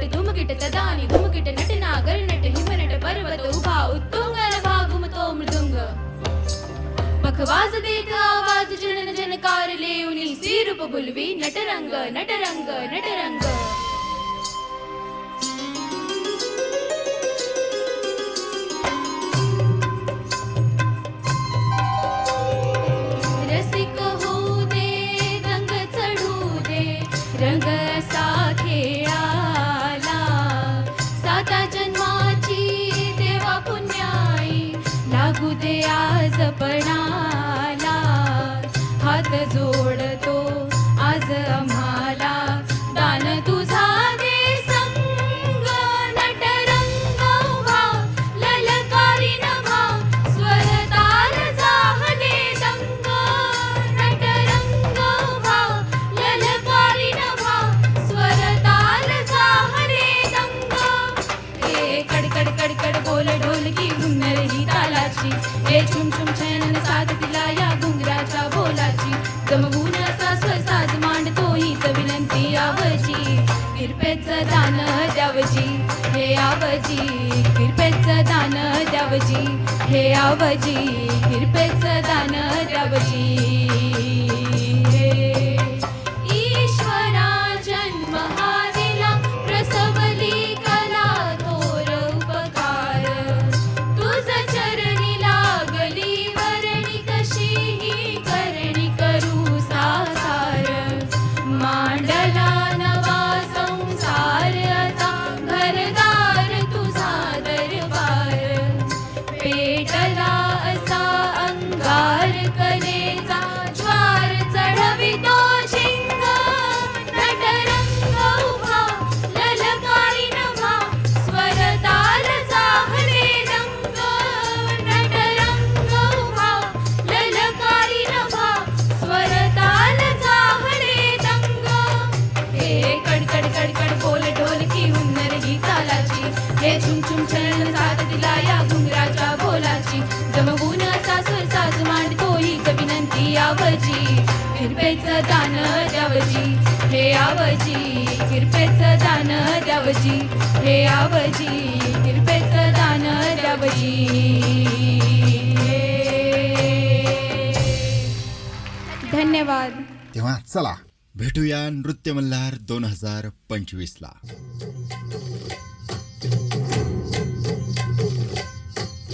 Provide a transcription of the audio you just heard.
धुमकिट धुमकिट तदानी धुमकिट nut नागर nut हिमनट पर्वत उभा उत्तुंग नभा घुमतो मृदुंग पखवाज देत आवाज जनन जनकार लेवनी सिरूप बुलवी नटरंग नटरंग नटरंग रसिक हो दे रंग चढू दे रंग लागू दे आज पणाला. हात जोडतो आज आम्हाला. दान तुझा दे संग नटरंग किरपेचं दान द्यावजी. हे आवजी किरपेचं दान द्यावजी. हे आवजी किरपेचं दान द्यावजी. आवजी किरपेचं दान द्यावजी. हे आवजी किरपेचं दान द्यावजी. हे आवजी किरपेचं दान द्यावजी. धन्यवाद. तेव्हा चला. भेटूया नृत्य मल्हार दोन हजार पंचवीसला.